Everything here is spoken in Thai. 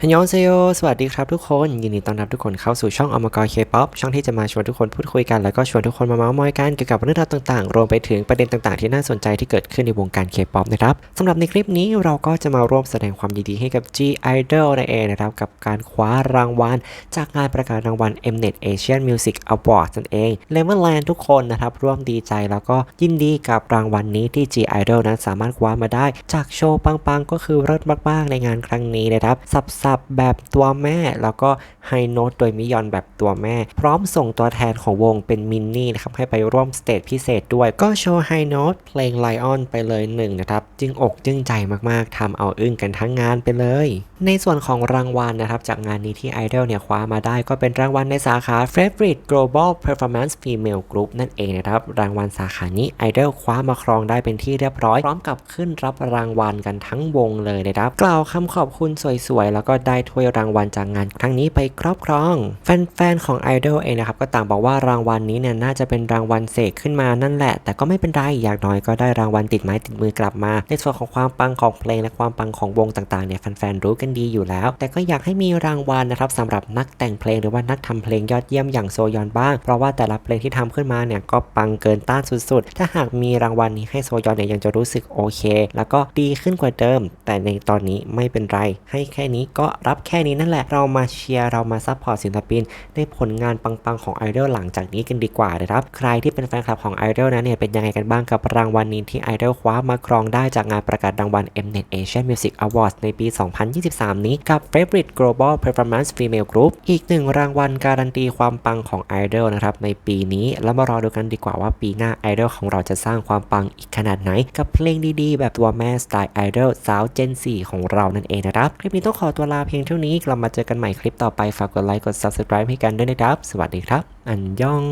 ฮันยองเซโยสวัสดีครับทุกคน ยินดีต้อนรับทุกคนเข้าสู่ช่องอมกรเคป๊อปช่องที่จะมาชวนทุกคนพูดคุยกัน แล้วก็ชวนทุกคนมาเมาส์มอยกันเกี่ยวกับเรื่องราวต่างๆ รวมไปถึงประเด็นต่างๆ ที่น่าสนใจที่เกิดขึ้นในวงการเคป๊อปนะครับสำหรับในคลิปนี้เราก็จะมาร่วมแสดงความยินดีให้กับ G Idol นั่นเองนะครับ กับการคว้ารางวัล จากงานประกาศรางวัล Mnet Asian Music Award นั่นเอง Lemonland ทุกคนนะครับร่วมดีใจแล้วก็ยินดีกับรางวัลนี้ที่ G Idol นั้นสามารถคว้ามาได้ จากโชว์ปังๆก็คือเลิศมากๆในงานครั้งนี้นะครับสับๆแบบตัวแม่ แล้วก็ไฮโน้ตโดยมิยอนแบบตัวแม่ พร้อมส่งตัวแทนของวงเป็นมินนี่นะครับให้ไปร่วมสเตจพิเศษด้วยก็โชว์ไฮโน้ตเพลง Lion ไปเลยหนึ่งนะครับ จึงอกจึงใจมากๆทำเอาอึ้งกันทั้งงานไปเลย ในส่วนของรางวัลนะครับ จากงานนี้ที่ Idol เนี่ยคว้ามาได้ก็เป็นรางวัลในสาขา Favorite Global Performance Female Group นั่นเองนะครับ รางวัลสาขานี้ Idol คว้ามาครองได้เป็นที่เรียบร้อย พร้อมกับขึ้นรับรางวัลกันทั้งวงเลยนะครับ กล่าวคำขอบคุณสวยๆ แล้วก็ได้ถ้วยรางวัลจากงานครั้งนี้ไปครอบครอง แฟนๆของ Idol เองนะครับก็ต่างบอกว่ารางวัลนี้เนี่ยน่าจะเป็นรางวัลเสกขึ้นมานั่นแหละ แต่ก็ไม่เป็นไรอย่างน้อยก็ได้รางวัลติดไม้ติดมือกลับมา ในส่วนของความปังของเพลงและความปังของวงต่างๆเนี่ยแฟนๆรู้กันดีอยู่แล้ว แต่ก็อยากให้มีรางวัลนะครับสำหรับนักแต่งเพลงหรือว่านักทำเพลงยอดเยี่ยมอย่างโซยอนบ้าง เพราะว่าแต่ละเพลงที่ทำขึ้นมาเนี่ยก็ปังเกินต้านสุดๆ ถ้าหากมีรางวัลนี้ให้โซยอนเนี่ยยังจะรู้สึกโอเค แล้วก็ดีขึ้นกว่าเดิม แต่ในตอนนี้ไม่เป็นไร ให้แค่นี้ก็รับแค่นี้นั่นแหละ เรามาเชียร์เรามาซัพพอร์ตศิลปินในผลงานปังๆของไอดอลหลังจากนี้กันดีกว่านะครับ ใครที่เป็นแฟนคลับของไอดอลนั้นเนี่ยเป็นยังไงกันบ้างกับรางวัลนี้ที่ไอดอลคว้ามาครองได้จากงานประกาศรางวัล Mnet Asian Music Awards ในปี 2023 นี้กับ Favorite Global Performance Female Group อีกหนึ่งรางวัลการันตีความปังของไอดอลนะครับในปีนี้แล้วมารอดูกันดีกว่าว่าปีหน้าไอดอลของเราจะสร้างความปังอีกขนาดไหน กับเพลงดีๆ แบบตัวแม่สไตล์ไอดอลสาว Gen 4ของเรานั่นเองนะครับคลิปนี้ต้องขอตัวลาาเพียงเท่านี้กลับมาเจอกันใหม่คลิปต่อไป ฝากกดไลค์ กด Subscribe ให้กันด้วยนะครับ สวัสดีครับ อันยอง